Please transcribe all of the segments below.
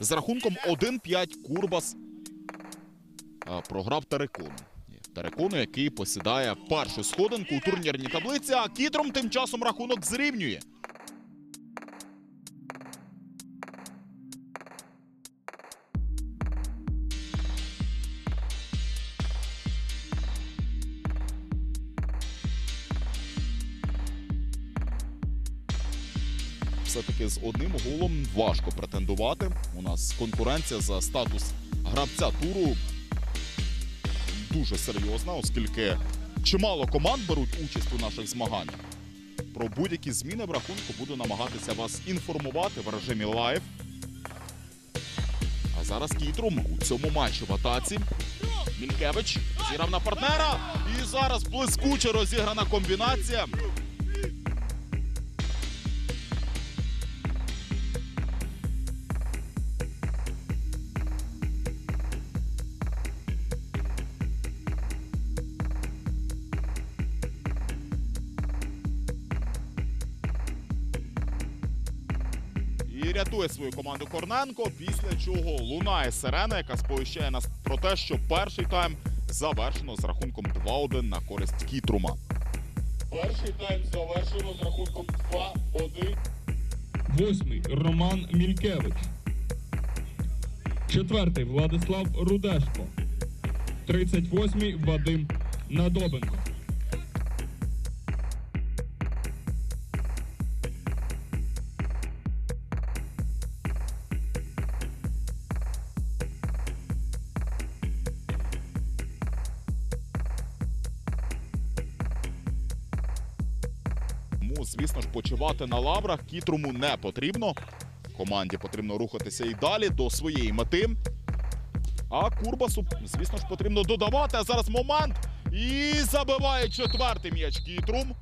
з рахунком 1-5 Курбас програв Терекону. Терекону, який посідає першу сходинку у турнірній таблиці, а Кітром тим часом рахунок зрівнює. Все-таки з одним голом важко претендувати. У нас конкуренція за статус гравця туру дуже серйозна, оскільки чимало команд беруть участь у наших змаганнях. Про будь-які зміни в рахунку буду намагатися вас інформувати в режимі лайв. А зараз Кітрум у цьому матчі в атаці. Мількевич зіграв на партнера. І зараз блискуче розіграна комбінація. І рятує свою команду Корненко, після чого лунає сирена, яка сповіщає нас про те, що перший тайм завершено з рахунком 2-1 на користь Кітрума. Перший тайм завершено з рахунком 2-1. Восьмий Роман Мількевич. Четвертий Владислав Рудешко. 38-й Вадим Надобенко. Тому, звісно ж, почивати на лаврах Кітруму не потрібно. Команді потрібно рухатися і далі до своєї мети. А Курбасу, звісно ж, потрібно додавати. А зараз момент. І забиває четвертий м'яч Кітрум.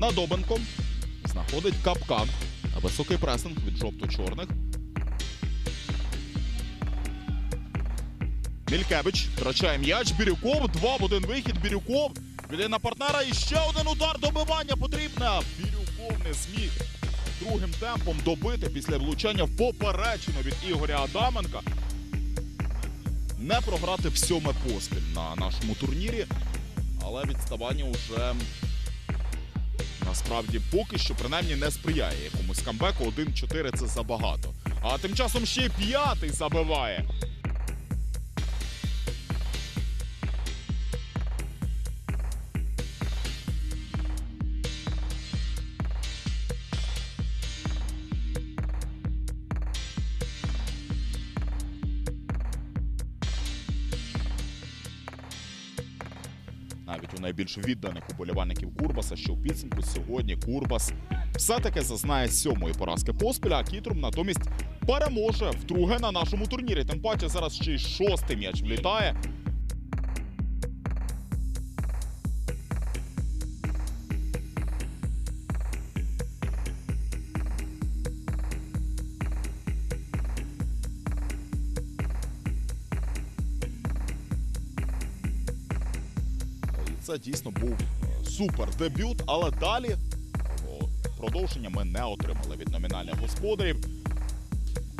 Надобенко знаходить капкан. Високий пресинг від жовто-чорних. Мількевич втрачає м'яч. Бірюков. Два в один вихід. Бірюков. Віде на партнера. І ще один удар добивання потрібне. Бірюков не зміг другим темпом добити після влучання в поперечину від Ігоря Адаменка. Не програти в сьоме поспіль на нашому турнірі. Але відставання вже насправді поки що принаймні не сприяє якомусь камбеку. 1-4 це забагато. А тим часом ще й п'ятий забиває. Навіть у найбільш відданих уболівальників Курбаса, що в підсумку сьогодні Курбас все-таки зазнає сьомої поразки поспіль, а Кітрум натомість переможе вдруге на нашому турнірі. Тим паче зараз ще й шостий м'яч влітає. Це дійсно був е, супер дебют, але далі продовження ми не отримали від номінальних господарів.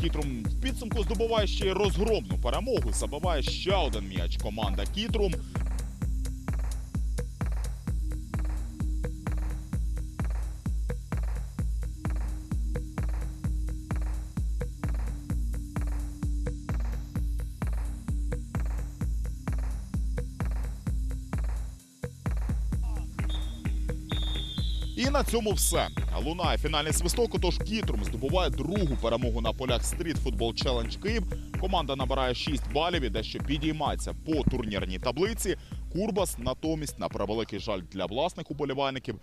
Кітрум в підсумку здобуває ще й розгромну перемогу. Забиває ще один м'яч команда Кітрум. І на цьому все. Лунає фінальний свисток. Отож Кітрум здобуває другу перемогу на полях Street Football Challenge Київ. Команда набирає 6 балів і дещо підіймається по турнірній таблиці. Курбас натомість, на превеликий жаль для власних уболівальників,